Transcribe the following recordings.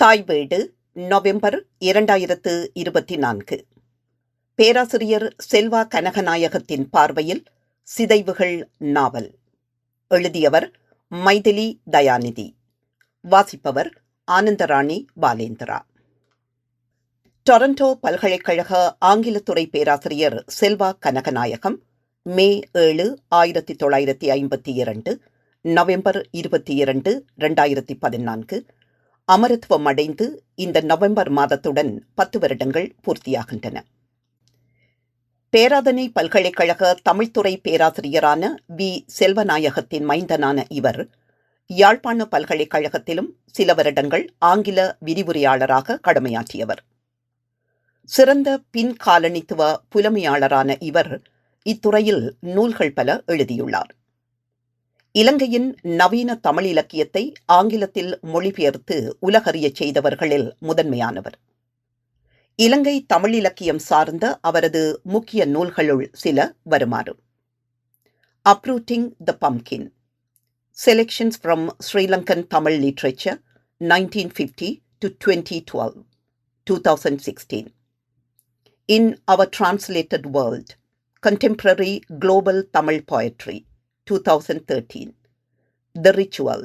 தாய் வீடு நவம்பர் இரண்டாயிரத்து இருபத்தி நான்கு பேராசிரியர் செல்வா கனகநாயகத்தின் பார்வையில் சிதைவுகள் நாவல். எழுதியவர் மைதிலி தயாநிதி. வாசிப்பவர் ஆனந்தராணி பாலேந்திரா. டொரண்டோ பல்கலைக்கழக ஆங்கிலத்துறை பேராசிரியர் செல்வா கனகநாயகம் மே ஏழு ஆயிரத்தி தொள்ளாயிரத்தி ஐம்பத்தி இரண்டு நவம்பர் இருபத்தி இரண்டு ரெண்டாயிரத்தி பதினான்கு அமரத்துவம் அடைந்து இந்த நவம்பர் மாதத்துடன் பத்து வருடங்கள் பூர்த்தியாகின்றன. பேராதனை பல்கலைக்கழக தமிழ்துறை பேராசிரியரான வி. செல்வநாயகத்தின் மைந்தனான இவர் யாழ்ப்பாண பல்கலைக்கழகத்திலும் சில வருடங்கள் ஆங்கில விரிவுரையாளராக கடமையாற்றியவர். சிறந்த பின் காலனித்துவ புலமையாளரான இவர் இத்துறையில் நூல்கள் பல எழுதியுள்ளார். இலங்கையின் நவீன தமிழ் இலக்கியத்தை ஆங்கிலத்தில் மொழிபெயர்த்து உலகறியச் செய்தவர்களில் முதன்மையானவர். இலங்கை தமிழ் இலக்கியம் சார்ந்த அவரது முக்கிய நூல்களுள் சில வருமாறு. Uprooting the pumpkin selections from Sri Lankan Tamil literature nineteen fifty to twenty twelve two thousand sixteen in our translated world contemporary global Tamil poetry 2013 The Ritual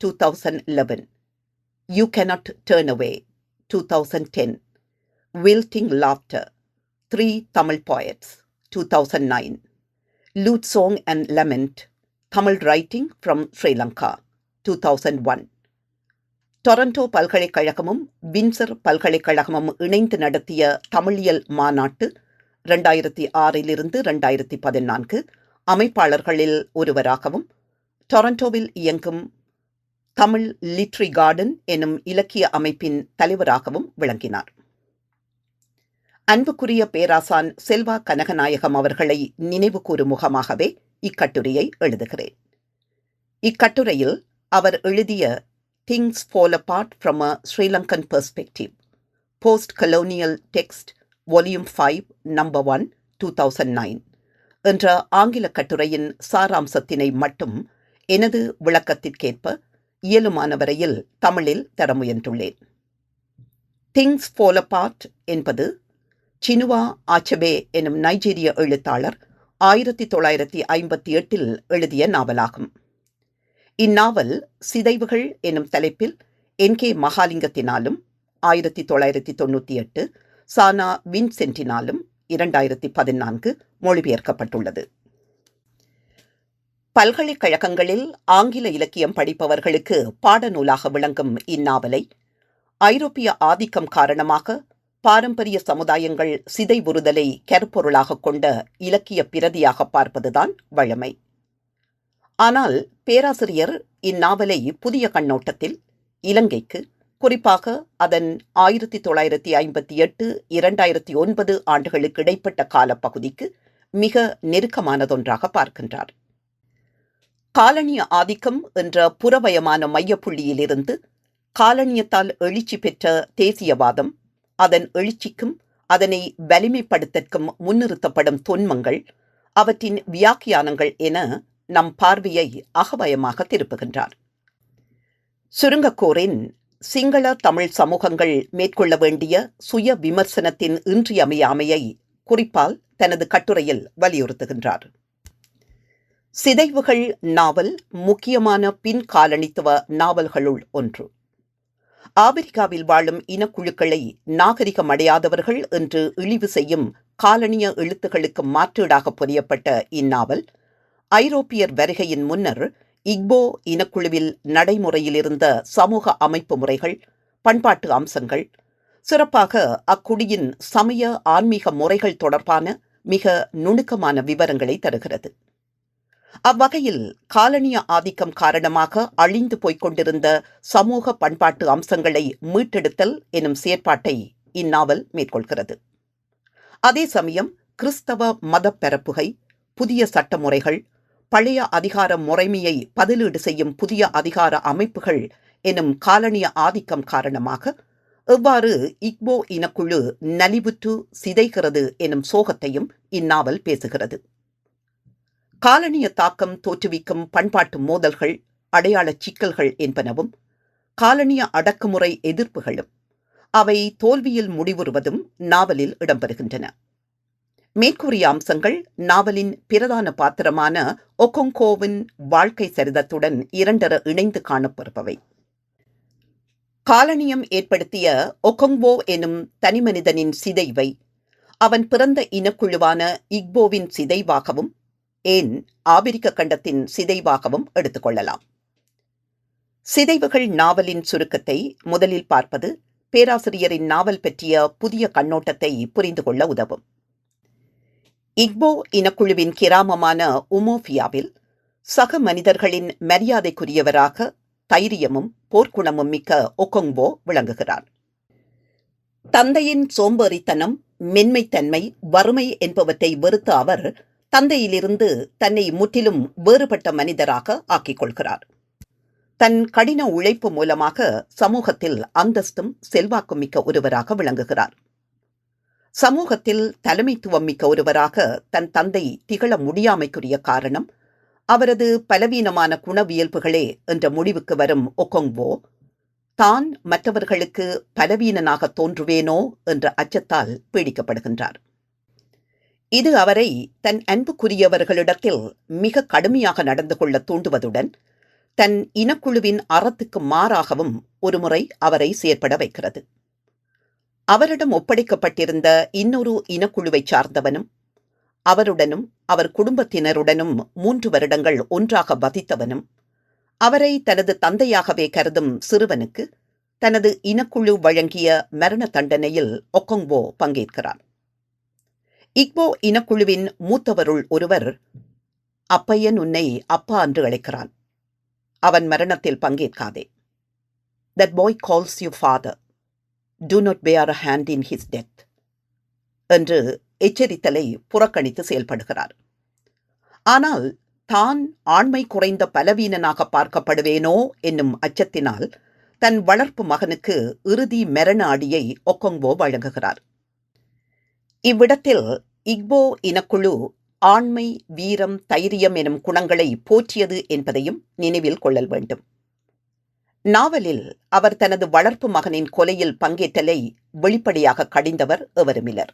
2011 You Cannot Turn Away 2010 Wilting Laughter Three Tamil Poets 2009 Lute Song and Lament Tamil Writing from Sri Lanka 2001 Toronto பல்கலைக்கழகமும் Windsor பல்கலைக்கழகமும் இணைந்து நடத்திய தமிழியல் மாநாட்டு ரெண்டாயிரத்தி ஆறிலிருந்து ரெண்டாயிரத்தி பதினான்கு அமைப்பாளர்களில் ஒருவராகவும் டொரண்டோவில் இயங்கும் தமிழ் லிட்ரி கார்டன் எனும் இலக்கிய அமைப்பின் தலைவராகவும் விளங்கினார். அன்புக்குரிய பேராசான் செல்வா கனகநாயகம் அவர்களை நினைவு கூறும் முகமாகவே இக்கட்டுரையை எழுதுகிறேன். இக்கட்டுரையில் அவர் எழுதிய things fall apart from a Sri Lankan perspective post colonial text volume five number one two thousand nine என்ற ஆங்கில கட்டுரையின் சாராம்சத்தினை மட்டும் எனது விளக்கத்திற்கேற்ப இயலுமான வரையில் தமிழில் தர முயன்றுள்ளேன். திங்ஸ் ஃபால் அபார்ட் என்பது சினுவா ஆச்சபே எனும் நைஜீரிய எழுத்தாளர் ஆயிரத்தி தொள்ளாயிரத்தி ஐம்பத்தி எட்டில் எழுதிய நாவலாகும். இந்நாவல் சிதைவுகள் எனும் தலைப்பில் என் கே மகாலிங்கத்தினாலும் ஆயிரத்தி தொள்ளாயிரத்தி தொண்ணூற்றி எட்டு சானா வின்சென்டினாலும் இரண்டாயிரத்தி பதினான்கு மொழிபெயர்க்கப்பட்டுள்ளது. பல்கலைக்கழகங்களில் ஆங்கில இலக்கியம் படிப்பவர்களுக்கு பாடநூலாக விளங்கும் இந்நாவலை ஐரோப்பிய ஆதிக்கம் காரணமாக பாரம்பரிய சமுதாயங்கள் சிதைவுறுதலை கருப்பொருளாக கொண்ட இலக்கிய பிரதியாக பார்ப்பதுதான் வழமை. ஆனால் பேராசிரியர் இந்நாவலை புதிய கண்ணோட்டத்தில் இலங்கைக்கு குறிப்பாக அதன் ஆயிரத்தி தொள்ளாயிரத்தி ஐம்பத்தி எட்டு இரண்டாயிரத்தி ஒன்பது ஆண்டுகளுக்கு இடைப்பட்ட காலப்பகுதிக்கு மிக நெருக்கமானதொன்றாக பார்க்கின்றார். காலனிய ஆதிக்கம் என்ற புறவயமான மையப்புள்ளியிலிருந்து காலனியத்தால் எழுச்சி பெற்ற தேசியவாதம் அதன் எழுச்சிக்கும் அதனை வலிமைப்படுத்தற்கும் முன்னிறுத்தப்படும் தொன்மங்கள் அவற்றின் வியாக்கியானங்கள் என நம் பார்வையை அகவயமாக திருப்புகின்றார். சுருங்கக்கோரின் சிங்கள தமிழ் சமூகங்கள் மேற்கொள்ள வேண்டிய சுய விமர்சனத்தின் இன்றியமையாமையை குறிப்பால் தனது கட்டுரையில் வலியுறுத்துகின்றார். சிதைவுகள் நாவல் முக்கியமான பின் காலனித்துவ நாவல்களுள் ஒன்று. ஆப்பிரிக்காவில் வாழும் இனக்குழுக்களை நாகரிகம் அடையாதவர்கள் என்று இழிவு செய்யும் காலனிய எழுத்துகளுக்கு மாற்றீடாக புரியப்பட்ட இந்நாவல் ஐரோப்பியர் வருகையின் முன்னர் இக்போ இனக்குழுவில் நடைமுறையில் இருந்த சமூக அமைப்பு முறைகள் பண்பாட்டு அம்சங்கள் சிறப்பாக அக்குடியின் சமய ஆன்மீக முறைகள் தொடர்பான மிக நுணுக்கமான விவரங்களை தருகிறது. அவ்வகையில் காலனிய ஆதிக்கம் காரணமாக அழிந்து போய்க் கொண்டிருந்த சமூக பண்பாட்டு அம்சங்களை மீட்டெடுத்தல் எனும் செயற்பாட்டை இந்நாவல் மேற்கொள்கிறது. அதே சமயம் கிறிஸ்தவ மத பரப்புகை புதிய சட்டமுறைகள் பழைய அதிகார முறைமையை பதிலீடு செய்யும் புதிய அதிகார அமைப்புகள் எனும் காலனிய ஆதிக்கம் காரணமாக எவ்வாறு இக்போ இனக்குழு நலிவுற்று சிதைகிறது எனும் சோகத்தையும் இந்நாவல் பேசுகிறது. காலனிய தாக்கம் தோற்றுவிக்கும் பண்பாட்டு மோதல்கள் அடையாள சிக்கல்கள் என்பனவும் காலனிய அடக்குமுறை எதிர்ப்புகளும் அவை தோல்வியில் முடிவுறுவதும் நாவலில் இடம்பெறுகின்றன. மேற்கூறிய அம்சங்கள் நாவலின் பிரதான பாத்திரமான ஒகொங்கோவின் வாழ்க்கை சரிதத்துடன் இரண்டர இணைந்து காணப்பெறுபவை. காலனியம் ஏற்படுத்திய ஒகொங்வோ எனும் தனிமனிதனின் சிதைவை அவன் பிறந்த இனக்குழுவான இக்போவின் சிதைவாகவும் ஏன் ஆபிரிக்க கண்டத்தின் சிதைவாகவும் எடுத்துக்கொள்ளலாம் சிதைவுகள் நாவலின் சுருக்கத்தை முதலில் பார்ப்பது பேராசிரியரின் நாவல் பற்றிய புதிய கண்ணோட்டத்தை புரிந்து கொள்ள உதவும். இக்போ இனக்குழுவின் கிராமமான உமோஃபியாவில் சக மனிதர்களின் மரியாதைக்குரியவராக தைரியமும் போர்க்குணமும் மிக்க ஒகொங்போ விளங்குகிறார். தந்தையின் சோம்பேறித்தனம் மென்மைத்தன்மை வறுமை என்பவற்றை வெறுத்த அவர் தந்தையிலிருந்து தன்னை முற்றிலும் வேறுபட்ட மனிதராக ஆக்கிக் கொள்கிறார் தன் கடின உழைப்பு மூலமாக சமூகத்தில் அந்தஸ்தும் செல்வாக்கும் மிக்க ஒருவராக விளங்குகிறார். சமூகத்தில் தலைமைத்துவம் மிக்க ஒருவராக தன் தந்தை திகழ முடியாமைக்குரிய காரணம் அவரது பலவீனமான குணவியல்புகளே என்ற முடிவுக்கு வரும் ஒகொங்வோ தான் மற்றவர்களுக்கு பலவீனனாக தோன்றுவேனோ என்ற அச்சத்தால் பீடிக்கப்படுகின்றார். இது அவரை தன் அன்புக்குரியவர்களிடத்தில் மிக கடுமையாக நடந்து கொள்ள தூண்டுவதுடன் தன் இனக்குழுவின் அறத்துக்கு மாறாகவும் ஒருமுறை அவரை செயற்பட வைக்கிறது. அவரிடம் ஒப்படைக்கப்பட்டிருந்த இன்னொரு இனக்குழுவைச் சார்ந்தவனும் அவருடனும் அவர் குடும்பத்தினருடனும் மூன்று வருடங்கள் ஒன்றாக வதித்தவனும் அவரை தனது தந்தையாகவே கருதும் சிறுவனுக்கு தனது இனக்குழு வழங்கிய மரண தண்டனையில் ஒக்கொங்போ பங்கேற்கிறார். இக்போ இனக்குழுவின் மூத்தவருள் ஒருவர் அப்பையன் உன்னை அப்பா என்று அழைக்கிறான். அவன் மரணத்தில் பங்கேற்காதே. That boy calls you father do not bear a hand in his death என்று எச்சரித்தலை புறக்கணித்து செயல்படுகிறார். ஆனால் தான் ஆண்மை குறைந்த பலவீனனாக பார்க்கப்படுவேனோ? என்னும் அச்சத்தினால் தன் வளர்ப்பு மகனுக்கு இறுதி மெரண அடியை ஒக்கொங்கோ வழங்குகிறார். இவ்விடத்தில் இக்போ இனக்குழு ஆண்மை வீரம் தைரியம் எனும் குணங்களை போற்றியது என்பதையும் நினைவில் கொள்ளல் வேண்டும். நாவலில் அவர் தனது வளர்ப்பு மகனின் கொலையில் பங்கேற்றலை வெளிப்படையாக கடிந்தவர் எவருமிலர்.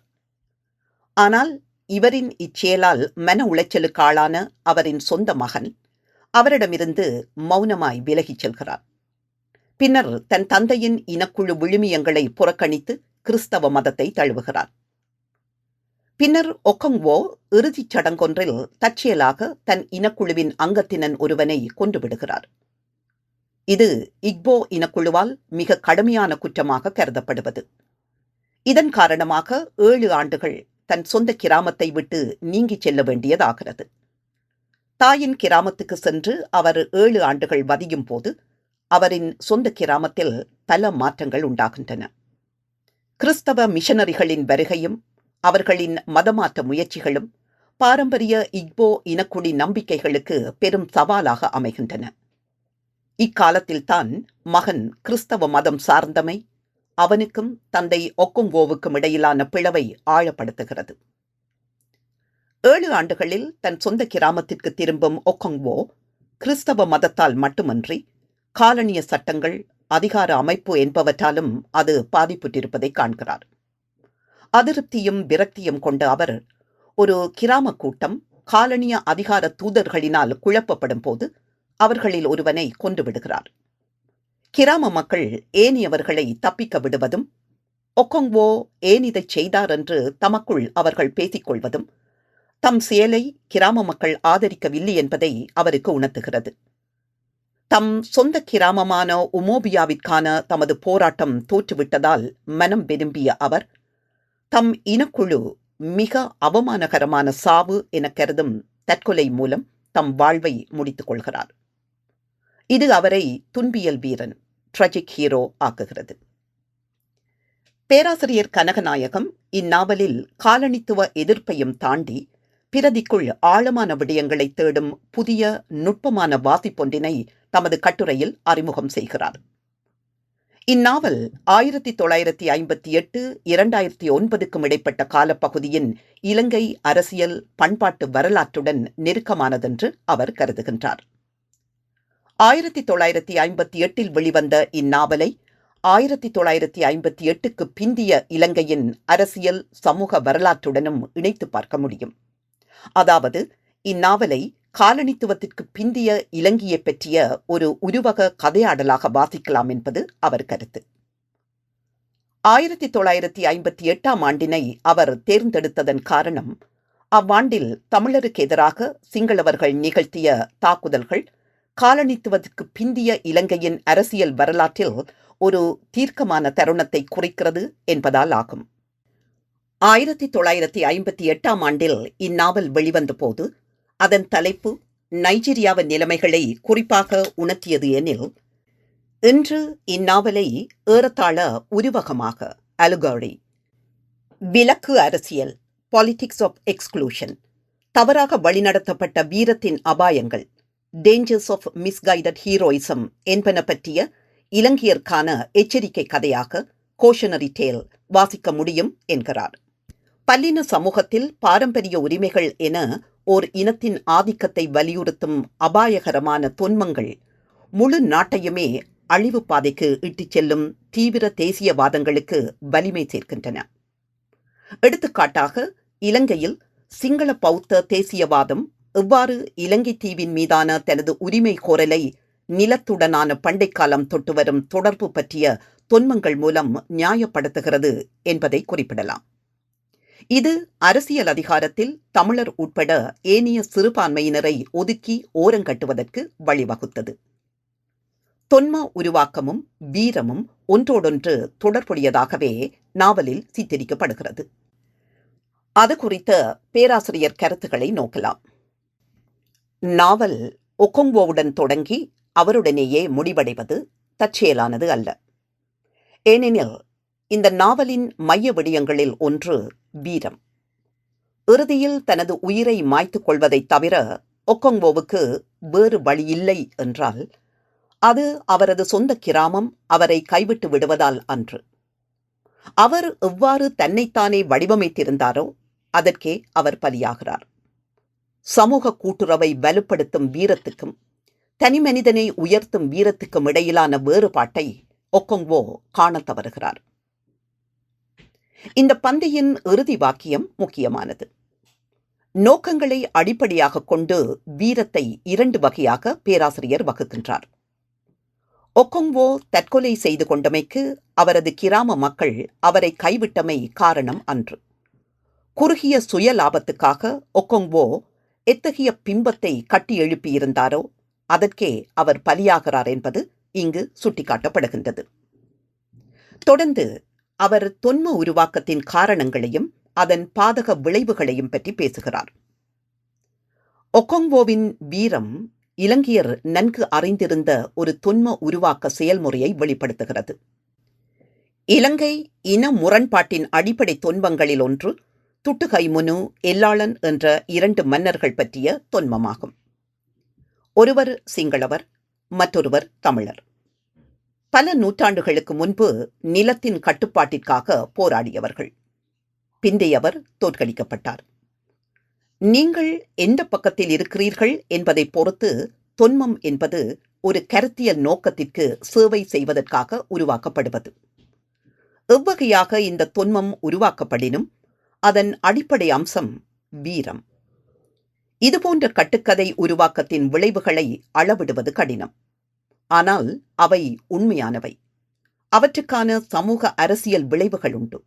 ஆனால் இவரின் இச்செயலால் மன உளைச்சலுக்கு ஆளான அவரின் சொந்த மகன் அவரிடமிருந்து மௌனமாய் விலகிச் செல்கிறார். பின்னர் தன் தந்தையின் இனக்குழு விழுமியங்களை புறக்கணித்து கிறிஸ்தவ மதத்தை தழுவுகிறார். பின்னர் ஒக்கங்வோ இறுதிச் சடங்கொன்றில் தற்செயலாக தன் இனக்குழுவின் அங்கத்தினன் ஒருவனை கொண்டுவிடுகிறார் இது இக்போ இனக்குழுவால் மிக கடுமையான குற்றமாக கருதப்படுவது. இதன் காரணமாக ஏழு ஆண்டுகள் தன் சொந்த கிராமத்தை விட்டு நீங்கிச் செல்ல வேண்டியதாகிறது. தாயின் கிராமத்துக்கு சென்று அவர் ஏழு ஆண்டுகள் வதியும் போது அவரின் சொந்த கிராமத்தில் பல மாற்றங்கள் உண்டாகின்றன. கிறிஸ்தவ மிஷனரிகளின் வருகையும் அவர்களின் மதமாற்ற முயற்சிகளும் பாரம்பரிய இக்போ இனக்குடி நம்பிக்கைகளுக்கு பெரும் சவாலாக அமைகின்றன. இக்காலத்தில்தான் மகன் கிறிஸ்தவ மதம் சார்ந்தமை அவனுக்கும் தந்தை ஒக்குங்கோவுக்கும் இடையிலான பிளவை ஆழப்படுத்துகிறது. ஏழு ஆண்டுகளில் தன் சொந்த கிராமத்திற்கு திரும்பும் ஒக்கொங்வோ கிறிஸ்தவ மதத்தால் மட்டுமன்றி காலனிய சட்டங்கள் அதிகார அமைப்பு என்பவற்றாலும் அது பாதிப்புற்றிருப்பதை காண்கிறார். அதிருப்தியும் விரக்தியும் கொண்ட அவர் ஒரு கிராம கூட்டம் காலனிய அதிகார தூதர்களினால் குழப்பப்படும் போது அவர்களில் ஒருவனை கொண்டு விடுகிறார். கிராம மக்கள் ஏனியவர்களை தப்பிக்க விடுவதும் ஒக்கொங்வோ ஏன் இதைச் செய்தார்? என்று தமக்குள் அவர்கள் பேசிக்கொள்வதும் தம் செயலை கிராம மக்கள் ஆதரிக்கவில்லை என்பதை அவருக்கு உணர்த்துகிறது. தம் சொந்த கிராமமான உமோபியாவிற்கான தமது போராட்டம் தோற்றுவிட்டதால் மனம் விரும்பிய அவர் தம் இனக்குழு மிக அவமானகரமான சாவு என கருதும் தற்கொலை மூலம் தம் வாழ்வை முடித்துக் கொள்கிறார். இது அவரை துன்பியல் வீரன் ட்ரஜிக் ஹீரோ ஆக்குகிறது. பேராசிரியர் கனகநாயகம் இந்நாவலில் காலனித்துவ எதிர்ப்பையும் தாண்டி பிரதிக்குள் ஆழமான விடயங்களை தேடும் புதிய நுட்பமான வாசிப்பொன்றினை தமது கட்டுரையில் அறிமுகம் செய்கிறார். இந்நாவல் ஆயிரத்தி தொள்ளாயிரத்தி ஐம்பத்தி எட்டு இரண்டாயிரத்தி ஒன்பதுக்கும் இடைப்பட்ட காலப்பகுதியின் இலங்கை அரசியல் பண்பாட்டு வரலாற்றுடன் நெருக்கமானதென்று அவர் கருதுகின்றார். ஆயிரத்தி தொள்ளாயிரத்தி ஐம்பத்தி எட்டில் வெளிவந்த இந்நாவலை ஆயிரத்தி தொள்ளாயிரத்தி ஐம்பத்தி எட்டுக்கு பிந்திய இலங்கையின் அரசியல் சமூக வரலாற்றுடனும் இணைத்து பார்க்க முடியும். அதாவது இந்நாவலை காலனித்துவத்திற்கு பிந்திய இலங்கையை பற்றிய ஒரு உருவக கதையாடலாக வாசிக்கலாம் என்பது அவர் கருத்து. ஆயிரத்தி தொள்ளாயிரத்தி ஐம்பத்தி எட்டாம் ஆண்டினை அவர் தேர்ந்தெடுத்ததன் காரணம் அவ்வாண்டில் தமிழருக்கு எதிராக சிங்களவர்கள் நிகழ்த்திய தாக்குதல்கள் காலனித்துவத்திற்கு பிந்திய இலங்கையின் அரசியல் வரலாற்றில் ஒரு தீர்க்கமான தருணத்தை குறிக்கிறது என்பதால் ஆகும். ஆயிரத்தி தொள்ளாயிரத்தி ஐம்பத்தி எட்டாம் ஆண்டில் இந்நாவல் வெளிவந்த போது அதன் தலைப்பு நைஜீரியாவின் நிலைமைகளை குறிப்பாக உணர்த்தியது எனில் இன்று இந்நாவலை ஏறத்தாழ உருவகமாக அலுகாரி விலக்கு அரசியல் பாலிடிக்ஸ் ஆஃப் எக்ஸ்க்ளூஷன் தவறாக வழிநடத்தப்பட்ட வீரத்தின் அபாயங்கள் டேஞ்சர்ஸ் ஆஃப் மிஸ்கைடட் ஹீரோயிசம் என்பன பற்றிய இலங்கையர்க்கான எச்சரிக்கை கதையாக கோஷனரி டேல் வாசிக்க முடியும் என்கிறார். பல்லின சமூகத்தில் பாரம்பரிய உரிமைகள் என ஓர் இனத்தின் ஆதிக்கத்தை வலியுறுத்தும் அபாயகரமான தொன்மங்கள் முழு நாட்டையுமே அழிவு பாதைக்கு இட்டுச் செல்லும் தீவிர தேசியவாதங்களுக்கு வலிமை சேர்க்கின்றன. எடுத்துக்காட்டாக இலங்கையில் சிங்கள பௌத்த தேசியவாதம் எவ்வாறு இலங்கை தீவின் மீதான தனது உரிமை கோரலை நிலத்துடனான பண்டைக்காலம் தொட்டு வரும் தொடர்பு பற்றிய தொன்மங்கள் மூலம் நியாயப்படுத்துகிறது என்பதை குறிப்பிடலாம். இது அரசியல் அதிகாரத்தில் தமிழர் உட்பட ஏனைய சிறுபான்மையினரை ஒதுக்கி ஓரங்கட்டுவதற்கு வழிவகுத்தது. தொன்ம உருவாக்கமும் வீரமும் ஒன்றோடொன்று தொடர்புடையதாகவே நாவலில் சித்தரிக்கப்படுகிறது. அது குறித்த பேராசிரியர் கருத்துக்களை நோக்கலாம். நாவல் ஒக்கோங்கோவுடன் தொடங்கி அவருடனேயே முடிவடைவது தற்செயலானது அல்ல. ஏனெனில் இந்த நாவலின் மைய விடயங்களில் ஒன்று வீரம். இறுதியில் தனது உயிரை மாய்த்துக் கொள்வதைத் தவிர ஒக்கோங்கோவுக்கு வேறு வழியில்லை என்றால் அது அவரது சொந்த கிராமம் அவரை கைவிட்டு விடுவதால் அன்று. அவர் எவ்வாறு தன்னைத்தானே வடிவமைத்திருந்தாரோ அதற்கே அவர் பலியாகிறார். சமூக கூட்டுறவை வலுப்படுத்தும் வீரத்துக்கும் தனி மனிதனை உயர்த்தும் வீரத்துக்கும் இடையிலான வேறுபாட்டை ஒக்கொங்கோ காணத் தவறுகிறார். இந்த பந்தியின் இறுதி வாக்கியம் முக்கியமானது. நோக்கங்களை அடிப்படையாக கொண்டு வீரத்தை இரண்டு வகையாக பேராசிரியர் வகுக்கின்றார். ஒக்கொங்கோ தற்கொலை செய்து கொண்டமைக்கு அவரது கிராம மக்கள் அவரை கைவிட்டமை காரணம் அன்று. குறுகிய சுய லாபத்துக்காக ஒக்கொங்கோ எத்தகைய பிம்பத்தை கட்டி எழுப்பியிருந்தாரோ அதற்கே அவர் பலியாகிறார் என்பது இங்கு சுட்டிக்காட்டப்படுகின்றது. தொடர்ந்து அவர் தொன்ம உருவாக்கத்தின் காரணங்களையும் அதன் பாதக விளைவுகளையும் பற்றி பேசுகிறார். ஒக்கொங்கோவின் வீரம் இலங்கையர் நன்கு அறிந்திருந்த ஒரு தொன்ம உருவாக்க செயல்முறையை வெளிப்படுத்துகிறது. இலங்கை இன முரண்பாட்டின் அடிப்படை தொன்பங்களில் ஒன்று துட்டுகைமுனு எல்லாளன் என்ற இரண்டு மன்னர்கள் பற்றிய தொன்மமாகும். ஒருவர் சிங்களவர் மற்றொருவர் தமிழர். பல நூற்றாண்டுகளுக்கு முன்பு நிலத்தின் கட்டுப்பாட்டிற்காக போராடியவர்கள். பிந்தையவர் தோற்கடிக்கப்பட்டார். நீங்கள் எந்த பக்கத்தில் இருக்கிறீர்கள் என்பதை பொறுத்து தொன்மம் என்பது ஒரு கருத்தியல் நோக்கத்திற்கு சேவை செய்வதற்காக உருவாக்கப்படுவது. எவ்வகையாக இந்த தொன்மம் உருவாக்கப்படினும் அதன் அடிப்படை அம்சம் வீரம். இதுபோன்ற கட்டுக்கதை உருவாக்கத்தின் விளைவுகளை அளவிடுவது கடினம். ஆனால் அவை உண்மையானவை. அவற்றுக்கான சமூக அரசியல் விளைவுகள் உண்டு.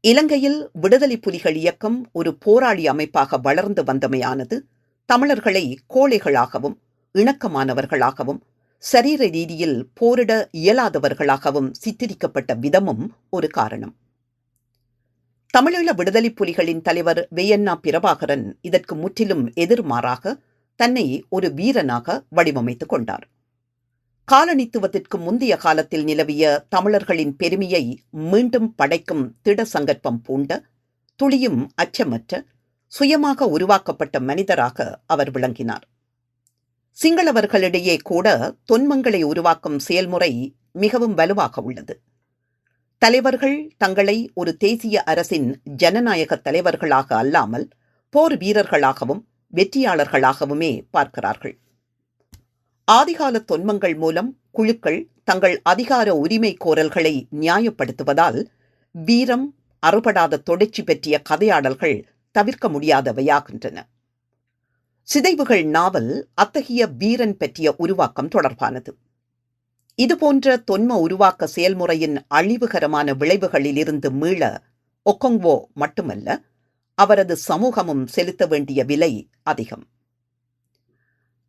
இலங்கையில் விடுதலை புலிகள் இயக்கம் ஒரு போராளி அமைப்பாக வளர்ந்து வந்தமையானது தமிழர்களை கோழைகளாகவும் இணக்கமானவர்களாகவும் சரீர ரீதியில் போரிட இயலாதவர்களாகவும் சித்தரிக்கப்பட்ட விதமும் ஒரு காரணம். தமிழீழ விடுதலை புலிகளின் தலைவர் வெயன்னா பிரபாகரன் இதற்கு முற்றிலும் எதிர்மாறாக தன்னை ஒரு வீரனாக வடிவமைத்துக் கொண்டார். காலனித்துவத்திற்கு முந்தைய காலத்தில் நிலவிய தமிழர்களின் பெருமையை மீண்டும் படைக்கும் திட சங்கற்பம் பூண்ட துளியும் அச்சமற்ற சுயமாக உருவாக்கப்பட்ட மனிதராக அவர் விளங்கினார். சிங்களவர்களிடையே கூட தொன்மங்களை உருவாக்கும் செயல்முறை மிகவும் வலுவாக உள்ளது. தலைவர்கள் தங்களை ஒரு தேசிய அரசின் ஜனநாயக தலைவர்களாக அல்லாமல் போர் வீரர்களாகவும் வெற்றியாளர்களாகவுமே பார்க்கிறார்கள். ஆதிகால தொன்மங்கள் மூலம் குழுக்கள் தங்கள் அதிகார உரிமை கோரல்களை நியாயப்படுத்துவதால் வீரம் அறுபடாத தொடர்ச்சி பற்றிய கதையாடல்கள் தவிர்க்க முடியாதவையாகின்றன. சிதைவுகள் நாவல் அத்தகைய வீரன் பற்றிய உருவாக்கம் தொடர்பானது. இதுபோன்ற தொன்ம உருவாக்க செயல்முறையின் அழிவுகரமான விளைவுகளிலிருந்து மீள ஒக்கொங்வோ மட்டுமல்ல அவரது சமூகமும் செலுத்த வேண்டிய விலை அதிகம்.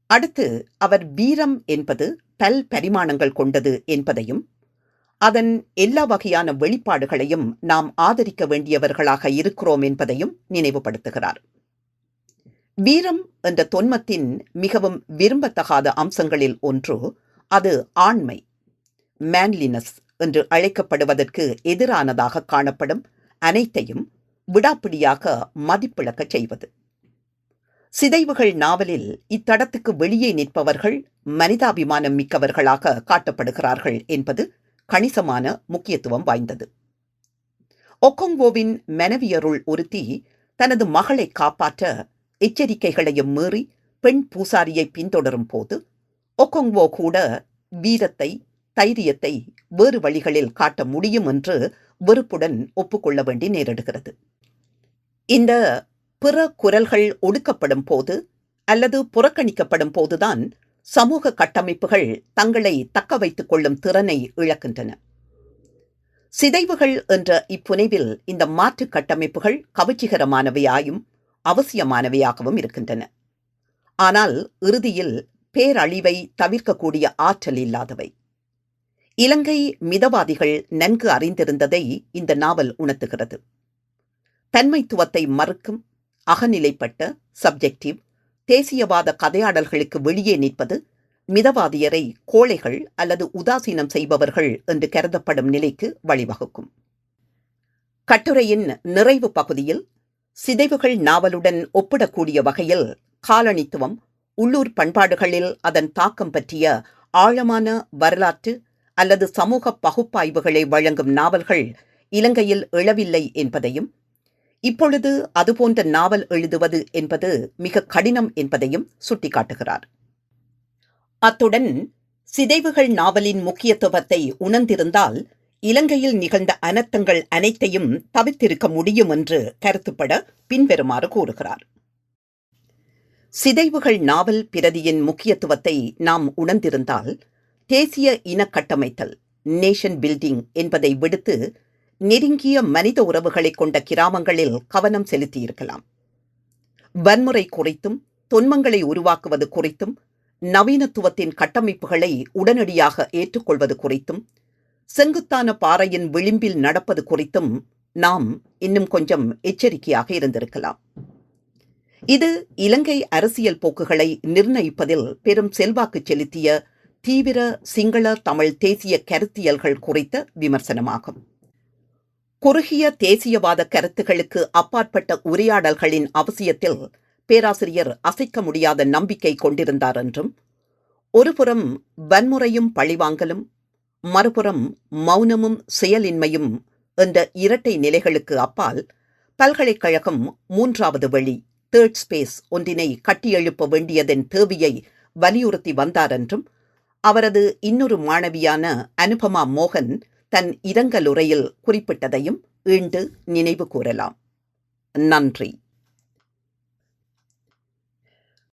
அடுத்து அவர் வீரம் என்பது பல் பரிமாணங்கள் கொண்டது என்பதையும் அதன் எல்லா வகையான வெளிப்பாடுகளையும் நாம் ஆதரிக்க வேண்டியவர்களாக இருக்கிறோம் என்பதையும் நினைவுபடுத்துகிறார். வீரம் என்ற தொன்மத்தின் மிகவும் விரும்பத்தகாத அம்சங்களில் ஒன்று அது ஆண்மை மேன்லினஸ் என்று அழைக்கப்படுவதற்கு எதிரானதாக காணப்படும் அனைத்தையும் விடாப்பிடியாக மதிப்பிழக்கச் செய்வது. சிதைவுகள் நாவலில் இத்தடத்துக்கு வெளியே நிற்பவர்கள் மனிதாபிமானம் மிக்கவர்களாக காட்டப்படுகிறார்கள் என்பது கணிசமான முக்கியத்துவம் வாய்ந்தது. ஒக்கொங்கோவின் மனைவியருள் ஒருத்தி தனது மகளை காப்பாற்ற எச்சரிக்கைகளையும் மீறி பெண் பூசாரியை பின்தொடரும் போது ஒக்கொங்வோ கூட வீரத்தை தைரியத்தை வேறு வழிகளில் காட்ட முடியும் என்று வெறுப்புடன் ஒப்புக்கொள்ள வேண்டி நேரிடுகிறது. இந்த பிற குரல்கள் ஒடுக்கப்படும் போது அல்லது புறக்கணிக்கப்படும் போதுதான் சமூக கட்டமைப்புகள் தங்களை தக்க வைத்துக் கொள்ளும் திறனை இழக்கின்றன. சிதைவுகள் என்ற இப்புனைவில் இந்த மாற்று கட்டமைப்புகள் கவர்ச்சிகரமானவையாயும் அவசியமானவையாகவும் இருக்கின்றன. ஆனால் இறுதியில் பேரழிவை தவிர்க்கக்கூடிய ஆற்றல் இல்லாதவை. இலங்கை மிதவாதிகள் நன்கு அறிந்திருந்ததை இந்த நாவல் உணர்த்துகிறது. தன்மைத்துவத்தை மறுக்கும் அகநிலைப்பட்ட சப்ஜெக்டிவ் தேசியவாத கதையாடல்களுக்கு வெளியே நிற்பது மிதவாதியரை கோழைகள் அல்லது உதாசீனம் செய்பவர்கள் என்று கருதப்படும் நிலைக்கு வழிவகுக்கும். கட்டுரையின் நிறைவு பகுதியில் சிதைவுகள் நாவலுடன் ஒப்பிடக்கூடிய வகையில் காலனித்துவம் உள்ளூர் பண்பாடுகளில் அதன் தாக்கம் பற்றிய ஆழமான வரலாற்று அல்லது சமூக பகுப்பாய்வுகளை வழங்கும் நாவல்கள் இலங்கையில் எழவில்லை என்பதையும் இப்பொழுது அதுபோன்ற நாவல் எழுதுவது என்பது மிக கடினம் என்பதையும் சுட்டிக்காட்டுகிறார். அத்துடன் சிதைவுகள் நாவலின் முக்கியத்துவத்தை உணர்ந்திருந்தால் இலங்கையில் நிகழ்ந்த அனர்த்தங்கள் அனைத்தையும் தவிர்த்திருக்க முடியும் என்று கருத்துப்பட பின்வருமாறு கூறுகிறார். சிதைவுகள் நாவல் பிரதியின் முக்கியத்துவத்தை நாம் உணர்ந்திருந்தால் தேசிய இன கட்டமைத்தல் நேஷன் பில்டிங் என்பதை விடுத்து நெருங்கிய மனித உறவுகளை கொண்ட கிராமங்களில் கவனம் செலுத்தியிருக்கலாம். வன்முறை குறித்தும் தொன்மங்களை உருவாக்குவது குறித்தும் நவீனத்துவத்தின் கட்டமைப்புகளை உடனடியாக ஏற்றுக்கொள்வது குறித்தும் செங்குத்தான பாறையின் விளிம்பில் நடப்பது குறித்தும் நாம் இன்னும் கொஞ்சம் எச்சரிக்கையாக இருந்திருக்கலாம். இது இலங்கை அரசியல் போக்குகளை நிர்ணயிப்பதில் பெரும் செல்வாக்கு செலுத்திய தீவிர சிங்கள தமிழ் தேசிய கருத்தியல்கள் குறித்த விமர்சனமாகும். குறுகிய தேசியவாத கருத்துகளுக்கு அப்பாற்பட்ட உரையாடல்களின் அவசியத்தில் பேராசிரியர் அசைக்க முடியாத நம்பிக்கை கொண்டிருந்தார் என்றும் ஒருபுறம் வன்முறையும் பழிவாங்கலும் மறுபுறம் மௌனமும் செயலின்மையும் என்ற இரட்டை நிலைகளுக்கு அப்பால் பல்கலைக்கழகம் மூன்றாவது வழி தேர்ட் ஸ்பேஸ் ஒன்றினை கட்டியெழுப்ப வேண்டியதன் தேவையை வலியுறுத்தி வந்தார் என்றும் அவரது இன்னொரு மாணவியான அனுபமா மோகன் தன் இரங்கலுரையில் குறிப்பிட்டதையும் ஈண்டு நினைவு கூறலாம் நன்றி.